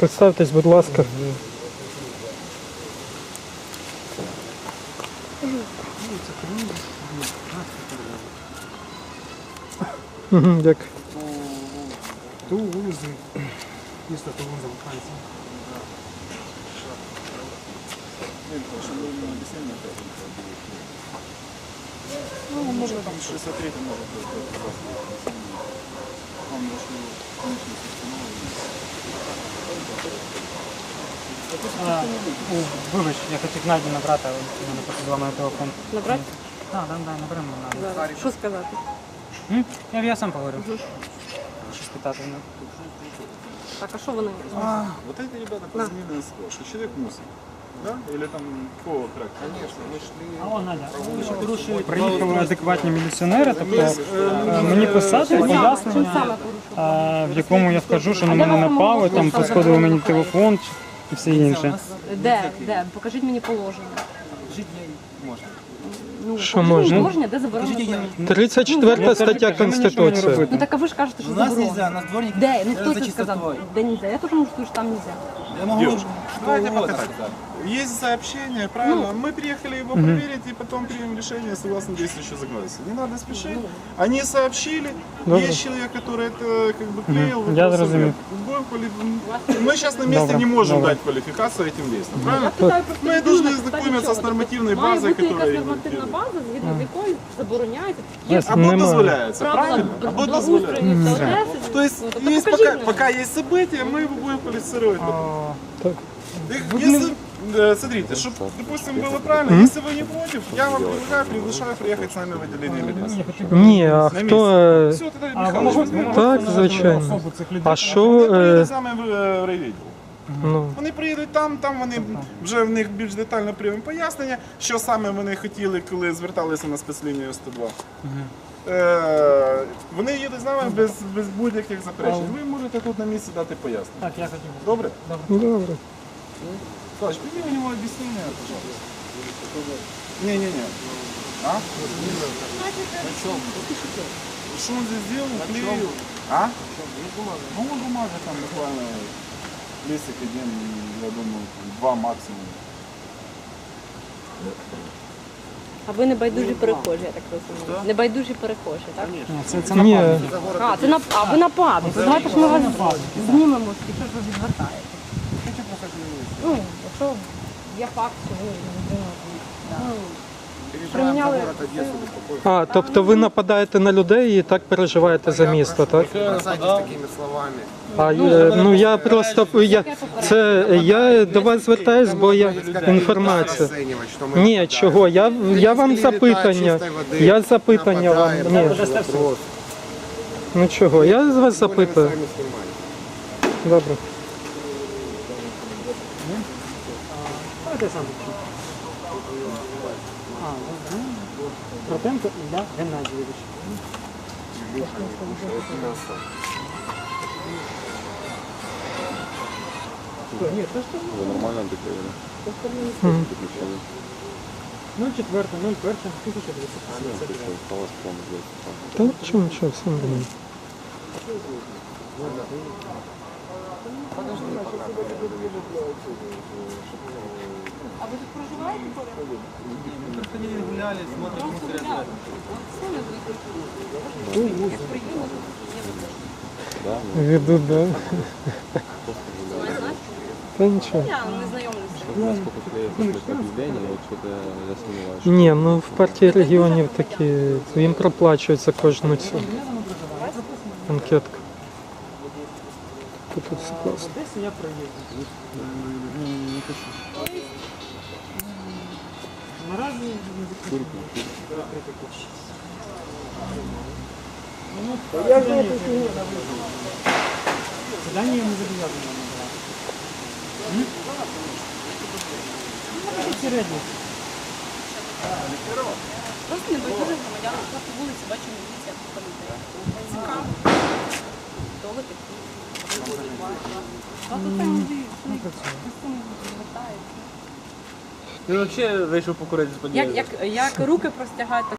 Представтесь, будь ласка. Мгм, Дякую. Ту вулицю, місто Тулун залишається. Ну, можно там 63 можно просто. Там нашли конечность А, Вибач, я хотів Наді набрати, але в мене просто зламає телефон. Набрати? Так, так, так, наберемо Наді. Зараз. Що сказати? М? Я, я сам поговорю. Щось питати. ну. Так, а що вони? А, вот эти ребята позвонили на что человек мусор. Да? Или там какого характера? Конечно, мы шли. Алло, Надя, приїхали адекватні міліціонери, тобто е, мені писати пояснення, в якому я скажу, що на мене напали, там посходили мені телефон і все інше. Де? Де? Покажіть мені положення. Ну, Що покажіть мені можна? Положення, де заборонено. 34 стаття Конституції. Ну так а ви ж кажете, що У нас заборонено. нельзя, нас дворник Де? Ну хто за це сказав? чистотой. Де нельзя? Я теж можу сказати, що там нельзя. Я могу Девушка, что давайте угодно пока так. сказать. Есть сообщение, правильно? Мы приехали его проверить и потом примем решение согласно действующего законодательства. Не надо спешить. Они сообщили. Добре. Есть человек, который это как бы клеил. Я вопросов зрозумів. нет. Будем квали- Мы сейчас на месте Добре, не можем добре. дать квалификацию этим действиям, правильно? питаю просто Мы людину должны на підставі знакомиться чого. с нормативной Має базой, бути якась которая... нормативна база, згідно з якою забороняється. Ні, Або Немає. дозволяется, Правила правильно? Або благоустрою дозволяется. міста Одеси. То есть, Ну, тобто есть покажіть пока, мені. пока есть события, мы его будем квалифицировать потом. А, Их- Если, э, смотрите, чтобы, допустим, было правильно, если вы не против, я вам предлагаю, приглашаю приехать с нами в отделение милиции. Ні, а хто. е, Все, тогда А ви Михайлович, можете ви можете Так, назвати звичайно. особу цих людей? А Вони що. приїдуть е, саме в е, в райвідділ. Ну, Вони приїдуть там, там вони вже в них більш детально приймемо пояснення, що саме вони хотіли, коли зверталися на спецлінію 102. Е, вони їдуть з нами без, без будь-яких заперечень. Ви можете тут на місці дати пояснення. Так, я хотів. Добре? добре. Славич, прими у него объяснение, пожалуйста. Не-не-не. А? Что он здесь делал? Клеил. А? Ну, бумага там буквально листик один, я думаю, два максимум. А ви не байдужі перехожі, я так розумію. Не байдужі перехожі, так? Це, це Ні, нападники. А, це нап... а ви нападник. То Давайте ж ми вас знімемо, якщо ж ви відвертаєте. Ну, якщо є факт, що ви людину ну, приміняли. А, тобто ви нападаєте на людей і так переживаєте за місто, так? А, е, ну я просто я, це я до вас звертаюсь, бо я інформація. Ні, чого? Я, я вам запитання. Я запитання вам. Ні. Ну чого? Я з вас запитую. Добре. Давайте я сам почну. А, добре. Кротенко Ілля Геннадійович. Ні, це ж то Нормально декорировано. Ну, 04, 01, 1970. Осталось полностью. Та нічого, нічого, Все нормально. А ви тут проживаєте поряд? Ходили, гуляли, смотрим, мусор Веду, да. Я не знайомлюся. Объявление, вот что-то я сомневаюсь. Ні, ну в партії регіонів такі, їм проплачують за кожну цю анкетку. Тут все класно. Десь я проїду. Ні, не хочу. Наразі не закрито. Ну, Задання я не надавати. Ну, середні. Просто не громадяни. Я по вулиці бачу міліція, поліція. Цікаво. Ви такі? А то там люди, ну, взагалі вийшов покурити з Як, як, як руки простягають,